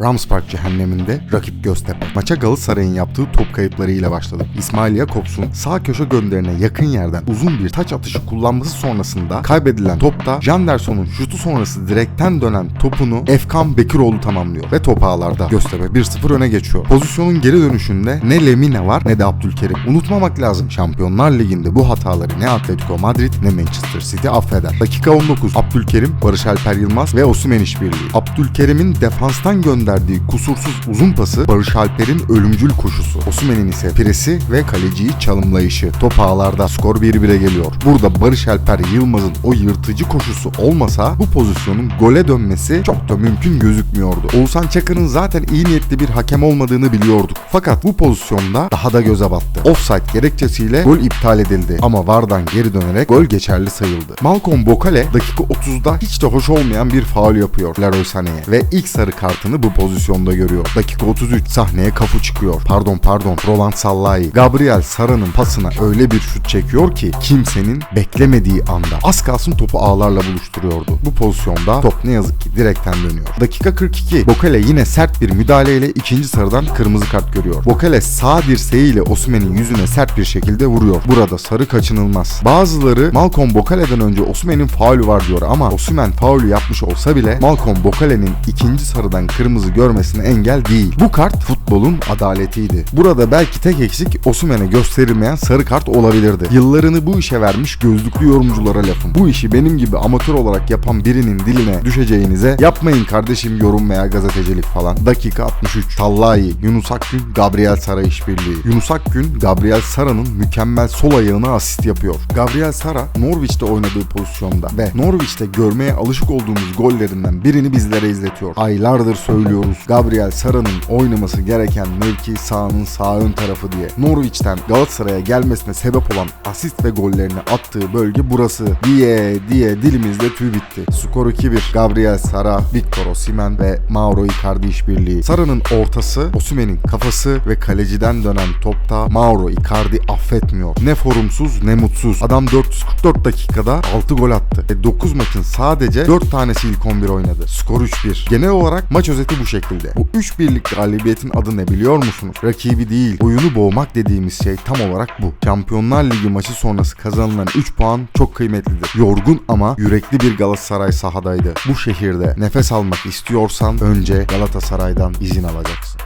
Ramspark cehenneminde rakip Göztepe. Maça Galatasaray'ın yaptığı top kayıplarıyla başladı. İsmail Jakobs'un sağ köşe gönderine yakın yerden uzun bir taç atışı kullanması sonrasında kaybedilen topta Janderson'un şutu sonrası direkten dönen topunu Efkan Bekiroğlu tamamlıyor ve top ağlarda. Göztepe 1-0 öne geçiyor. Pozisyonun geri dönüşünde ne Lemina var ne de Abdülkerim. Unutmamak lazım Şampiyonlar Ligi'nde bu hataları ne Atletico Madrid ne Manchester City affeder. Dakika 19 Abdülkerim, Barış Alper Yılmaz ve Osimhen işbirliği. Abdülkerim'in defanstan gönderdiği kusursuz uzun pası Barış Alper'in ölümcül koşusu. Osimhen'in ise presi ve kaleciyi çalımlayışı. Top ağlarda skor 1-1'e geliyor. Burada Barış Alper Yılmaz'ın o yırtıcı koşusu olmasa bu pozisyonun gole dönmesi çok da mümkün gözükmüyordu. Oğuzhan Çakır'ın zaten iyi niyetli bir hakem olmadığını biliyorduk. Fakat bu pozisyonda daha da göze battı. Offside gerekçesiyle gol iptal edildi. Ama VAR'dan geri dönerek gol geçerli sayıldı. Malcolm Bokale dakika 30'da hiç de hoş olmayan bir faul yapıyor Leroy Sané'ye ve ilk sarı kartını bu pozisyonda görüyor. Dakika 33 sahneye kafu çıkıyor. Pardon pardon Roland Sallai. Gabriel Sara'nın pasına öyle bir şut çekiyor ki kimsenin beklemediği anda az kalsın topu ağlarla buluşturuyordu. Bu pozisyonda top ne yazık ki direkten dönüyor. Dakika 42 Bokale yine sert bir müdahaleyle ikinci sarıdan kırmızı kart görüyor. Bokale sağ dirseğiyle Osimhen'in yüzüne sert bir şekilde vuruyor. Burada sarı kaçınılmaz. Bazıları Malcolm Bokale'den önce Osimhen'in faulü var diyor ama Osimhen faulü yapmış olsa bile Malcolm Bokale'nin ikinci sarıdan kırmızı görmesine engel değil. Bu kart futbolun adaletiydi. Burada belki tek eksik Osimhen'e gösterilmeyen sarı kart olabilirdi. Yıllarını bu işe vermiş gözlüklü yorumculara lafım. Bu işi benim gibi amatör olarak yapan birinin diline düşeceğinize yapmayın kardeşim yorum veya gazetecilik falan. Dakika 63. Tallayi, Yunus Akgün, Gabriel Sara işbirliği. Yunus Akgün, Gabriel Sara'nın mükemmel sol ayağına asist yapıyor. Gabriel Sara, Norwich'te oynadığı pozisyonda ve Norwich'te görmeye alışık olduğumuz gollerinden birini bizlere izletiyor. Aylardır söylüyoruz Gabriel Sara'nın oynaması gereken mevki sahanın sağ ön tarafı diye. Norwich'ten Galatasaray'a gelmesine sebep olan asist ve gollerini attığı bölge burası diye diye dilimizde tüy bitti. Skor 2-1. Gabriel Sara, Victor Osimhen ve Mauro Icardi işbirliği. Sara'nın ortası, Osimhen'in kafası ve kaleciden dönen topta Mauro Icardi affetmiyor. Ne forumsuz ne mutsuz. Adam 444 dakikada 6 gol attı. Ve 9 maçın sadece 4 tanesi ilk 11 oynadı. Skor 3-1. Genel olarak maç özeti bu şekilde. Bu 3-1'lik galibiyetin adı ne biliyor musunuz? Rakibi değil, oyunu boğmak dediğimiz şey tam olarak bu. Şampiyonlar Ligi maçı sonrası kazanılan 3 puan çok kıymetlidir. Yorgun ama yürekli bir Galatasaray sahadaydı. Bu şehirde nefes almak istiyorsan önce Galatasaray'dan izin alacaksın.